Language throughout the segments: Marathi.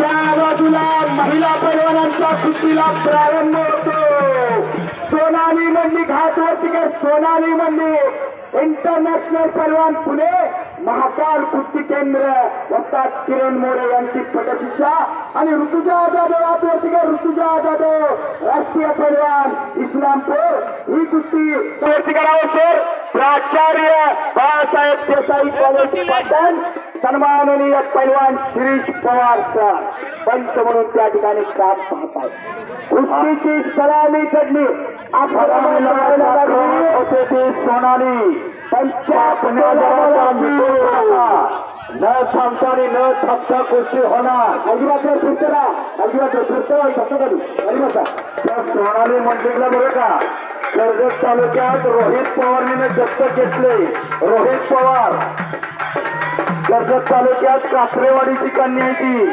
त्या बाजूला महिला पैलवानांच्या कुस्तीला प्रारंभ होतो. सोनाली मंडी घाटवरती कर सोनाली मंडी इंटरनॅशनल पैलवान पुणे. महाकाल कुस्ती केंद्र वस्ताद किरण मोरे यांची पटशिक्षा आणि ऋतुजा जाधव आतवर्तीकर ऋतुजा जाधव राष्ट्रीय पैलवान इस्लामपूर. ही कुस्ती वरती करावं सर प्राचार्य बाळासाहेब देसाई कॉलेज पाटण. सन्माननीय पैलवान शिरीष पवार सर पंच म्हणून त्या ठिकाणी काम पाहत आहे कुस्तीची सलामी चढली. होते ती सोनाली. न थांबता आणि न थांबता कुस्ती होणार. अजिबात फिरतला अजिबात. त्या सोनाली मंदिरला बरं का. कर्जत तालुक्यात रोहित पवारने दत्तक घेतले. रोहित पवार. कर्जत तालुक्यात कासरेवाडीची कन्या आहे ती.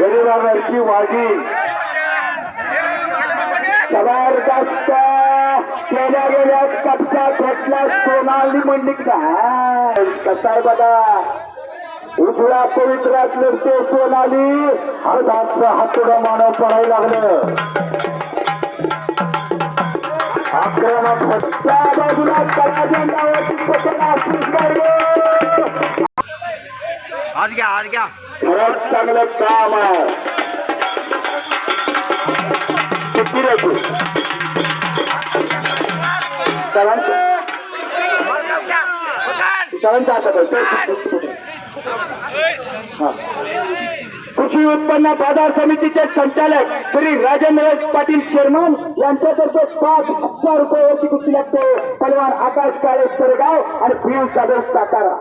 गरीबावरची वाघी जबरदस्त केल्या गेल्या कपचा घेतला सोनाली मंडिकचा कसा आहे बघा. उजव्या पवित्रातलं ते सोनाली. हाताचं हातोडं मानव पडायला लागलं. आक्रमक त्या बाजूला कलाच्या नावाची गाडगे. आज घ्या आज घ्या. खरंच चांगलं काम आहे. कृषी उत्पन्न बाजार समितीचे संचालक श्री राजेंद्र पाटील चेअरमन यांच्यातर्फे पाच हजार रुपयाची कुस्ती लागते. पलवान आकाश काळे सरगाव आणि पियुष सागर सातारा.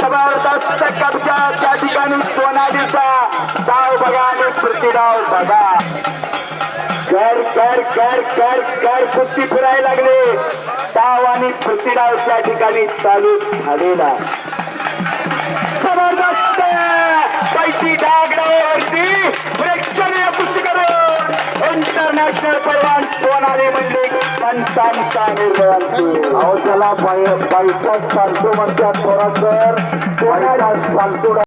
जबरदस्त ठिकाणी सोनालीचा डाव बघा आणि प्रतिडाव बघा. कर कर कर कर कर कुस्ती फिरायला लागले. डाव आणि प्रतिडाव त्या ठिकाणी चालू झालेला. जबरदस्त! पैकी डागडावरती प्रेक्षणीय कुस्ती करून इंटरनॅशनल पैलवान सोनाली म्हणजे पंचांचा निर्णय अहो त्याला पैसा सांगतो म्हणतात थोडा सर सोनाला सांगतो